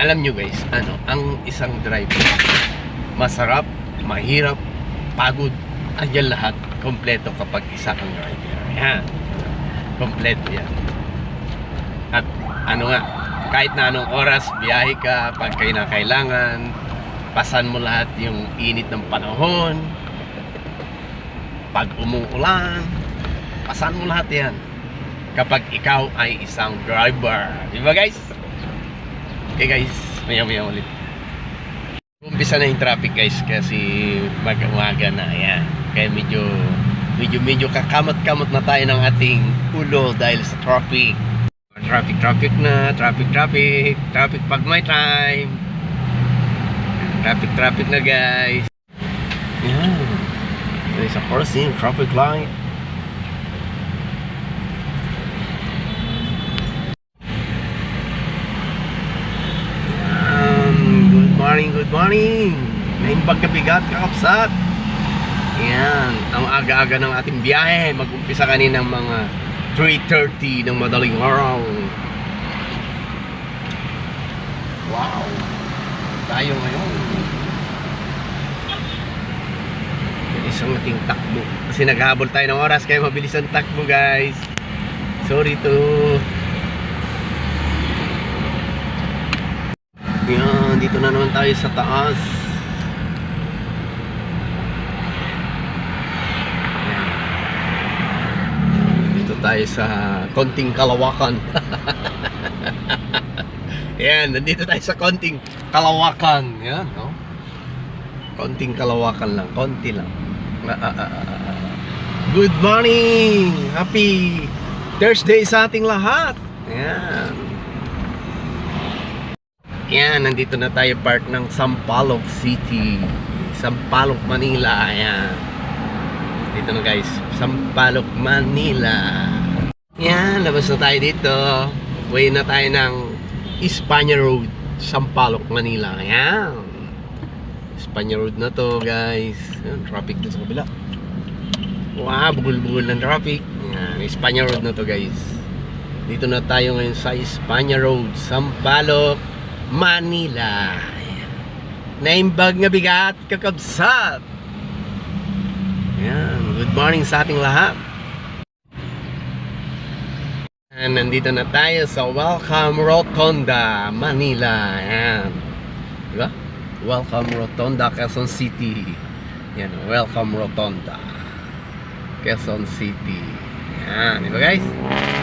alam nyo guys, ano, ang isang driver, masarap, mahirap, pagod, andyan lahat, kompleto kapag isa kang driver. Yan. Kompleto yan. At ano nga, kahit na anong oras, biyahe ka, pag kayo na kailangan, pasan mo lahat yung init ng panahon, pag umuulan, pasan mo lahat yan. Kapag ikaw ay isang driver. Di ba guys? Okay guys, maya maya ulit. Umpisa na yung traffic guys kasi mag-umaga na yan. Kaya medyo medyo medyo kakamot-kamot na tayo ng ating ulo dahil sa traffic. Traffic traffic na, traffic traffic, traffic pag may time. Traffic traffic na guys. Yan. There's a crossing, traffic light. Um, good morning, good morning. Naimbag na bigat, kakapsat. Yan, ang aga-aga ng ating biyahe. Mag-umpisa kaninang mga 3.30 ng madaling araw. Wow! Tayo ngayon. Bilis ang ating takbo. Kasi naghabol tayo ng oras, kaya mabilis ang takbo guys. Sorry to. Yan, dito na naman tayo sa taas. Dito tayo sa konting kalawakan. Yan, nandito tayo sa konting kalawakan. Yan, no? Konting kalawakan lang, konti lang. Ah, ah, ah. Good morning! Happy Thursday sa ating lahat! Yan. Yan, nandito na tayo part ng Sampaloc City. Sampaloc, Manila. Ayan. Dito na guys. Sampaloc, Manila. Yan, labas na tayo dito. Way na tayo ng Espanya Road. Sampaloc, Manila. Ayan. Espanya Road na to guys. Ayan, traffic dito sa kabila. Wow, bugol-bugol ng traffic. Ayan, Espanya Road na to guys. Dito na tayo ngayon sa Espanya Road, Sampaloc, Manila. Ayan. Naimbag nga bigat, kakabsat. Ayan, good morning sa ating lahat. Ayan, nandito na tayo sa Welcome Rotonda, Manila. Ayan. Diba? Welcome Rotonda, Quezon City. Yan, Welcome Rotonda. Quezon City. Yan, di ba guys?